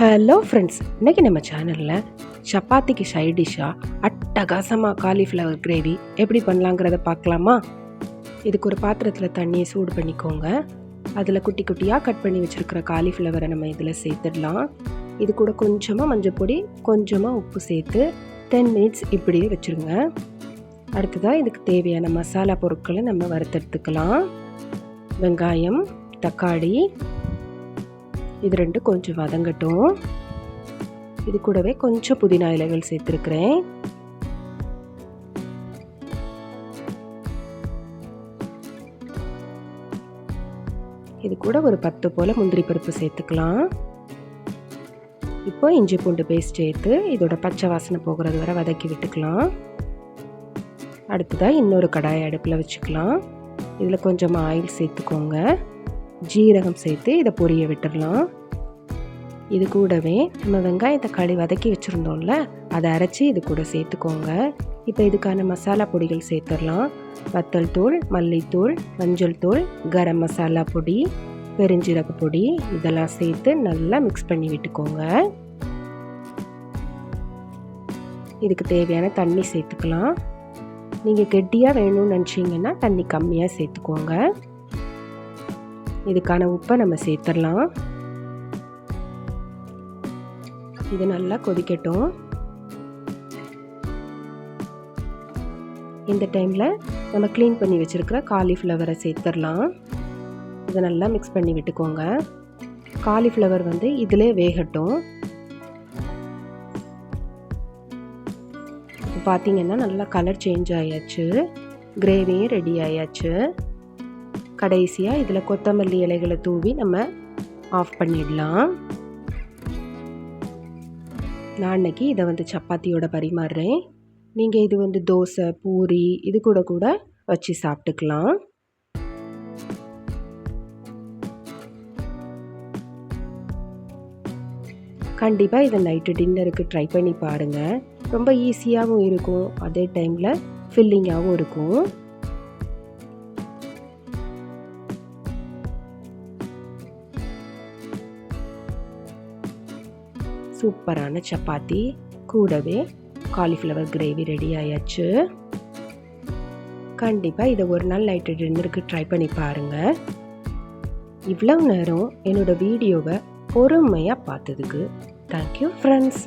Hello friends இன்றைக்கி நம்ம சேனலில் சப்பாத்திக்கு சைட் டிஷ்ஷாக அட்டகாசமாக காலிஃப்ளவர் கிரேவி எப்படி பண்ணலாங்கிறத பார்க்கலாமா? இதுக்கு ஒரு பாத்திரத்தில் தண்ணியை சூடு பண்ணிக்கோங்க. அதில் குட்டி குட்டியாக கட் பண்ணி வச்சுருக்கிற காலிஃப்ளவரை நம்ம இதில் சேர்த்துடலாம். இது கூட கொஞ்சமாக மஞ்சள் பொடி கொஞ்சமாக உப்பு சேர்த்து டென் மினிட்ஸ் இப்படியே வச்சுருங்க. அடுத்ததாக இதுக்கு தேவையான மசாலா பொருட்களை நம்ம வறுத்தெடுத்துக்கலாம். வெங்காயம் தக்காளி இது ரெண்டு கொஞ்சம் வதங்கட்டும். இது கூடவே கொஞ்சம் புதினா இலைகள் சேர்த்துருக்குறேன். இது கூட ஒரு பத்து போல் முந்திரி பருப்பு சேர்த்துக்கலாம். இப்போ இஞ்சி பூண்டு பேஸ்ட் சேர்த்து இதோட பச்சை வாசனை போகிறது வரை வதக்கி விட்டுக்கலாம். அடுத்ததாக இன்னொரு கடாயை அடுப்பில் வச்சுக்கலாம். இதில் கொஞ்சம் ஆயில் சேர்த்துக்கோங்க. ஜீரகம் சேர்த்து இதை பொரிய விட்டுடலாம். இது கூடவே நம்ம வெங்காயம் தக்காளி வதக்கி வச்சுருந்தோம்ல அதை அரைச்சி இது கூட சேர்த்துக்கோங்க. இப்போ இதுக்கான மசாலா பொடிகள் சேர்த்துடலாம். வத்தல் தூள் மல்லித்தூள் மஞ்சள் தூள் கரம் மசாலா பொடி பெருஞ்சீரக பொடி இதெல்லாம் சேர்த்து நல்லா மிக்ஸ் பண்ணி விட்டுக்கோங்க. இதுக்கு தேவையான தண்ணி சேர்த்துக்கலாம். நீங்கள் கெட்டியாக வேணும்னு நினச்சிங்கன்னா தண்ணி கம்மியாக சேர்த்துக்கோங்க. இதுக்கான உப்பை நம்ம சேர்த்துடலாம். இது நல்லா கொதிக்கட்டும். இந்த டைமில் நம்ம க்ளீன் பண்ணி வச்சுருக்கிற காலிஃப்ளவரை சேர்த்துடலாம். இதை நல்லா மிக்ஸ் பண்ணி விட்டுக்கோங்க. காலிஃப்ளவர் வந்து இதிலே வேகட்டும். இப்போ பார்த்தீங்கன்னா நல்லா கலர் சேஞ்ச் ஆயாச்சு. கிரேவியும் ரெடி ஆயாச்சு. கடைசியாக இதில் கொத்தமல்லி இலைகளை தூவி நம்ம ஆஃப் பண்ணிடலாம். நான் அன்னைக்கு இதை வந்து சப்பாத்தியோட பரிமாறுறேன். நீங்கள் இது வந்து தோசை பூரி இது கூட கூட வச்சு சாப்பிட்டுக்கலாம். கண்டிப்பாக இதை நைட்டு டின்னருக்கு ட்ரை பண்ணி பாருங்கள் ரொம்ப ஈஸியாகவும் இருக்கும். அதே டைமில் ஃபில்லிங்காகவும் இருக்கும். சூப்பரான சப்பாத்தி. கூடவே காலிஃப்ளவர் கிரேவி ரெடி ஆயாச்சு. கண்டிப்பாக இதை ஒரு நாள் நைட்டு டின்னருக்கு ட்ரை பண்ணி பாருங்கள் இவ்வளவு நேரம் என்னோடய வீடியோவை பொறுமையாக பார்த்ததுக்கு தேங்க்யூ ஃப்ரெண்ட்ஸ்